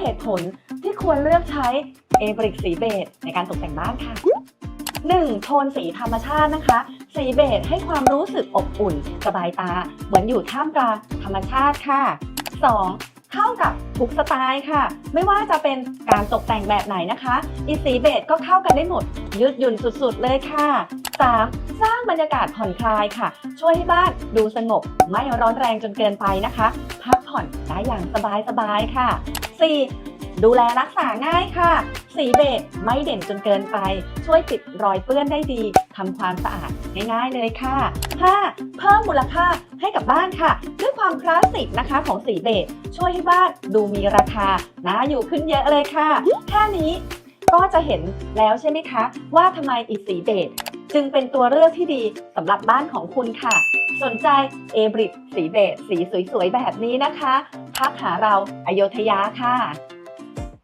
เหตุผลที่ควรเลือกใช้เอบริกสีเบจในการตกแต่งบ้านค่ะ 1. โทนสีธรรมชาตินะคะ สีเบจให้ความรู้สึกอบอุ่น สบายตา เหมือนอยู่ท่ามกลางธรรมชาติค่ะ 2. เข้ากับทุกสไตล์ค่ะ ไม่ว่าจะเป็นการตกแต่งแบบไหนนะคะอีสีเบจก็เข้ากันได้หมด ยืดหยุ่นสุดๆเลยค่ะ 3. สร้างบรรยากาศผ่อนคลายค่ะ ช่วยให้บ้านดูสงบ ไม่ร้อนแรงจนเกินไปนะคะ พักผ่อนได้อย่างสบายๆค่ะ 4. ดูแลรักษาง่ายค่ะ สีเบจไม่เด่นจนเกินไป ช่วยปิดรอยเปื้อนได้ดีทำความสะอาดง่ายๆเลยค่ะ 5. เพิ่มมูลค่า ให้กับบ้านค่ะ ด้วยความคลาสสิกนะคะของสีเบจช่วยให้บ้านดูมีราคาน่าอยู่ขึ้นเยอะเลยค่ะ แค่นี้ก็จะเห็นแล้วใช่ไหมคะ ว่าทำไมอีสีเบจจึงเป็นตัวเลือกที่ดีสำหรับบ้านของคุณค่ะ สนใจเอบริกสีเบจสีสวยๆแบบนี้นะคะทักหาเราอโยธยาค่ะ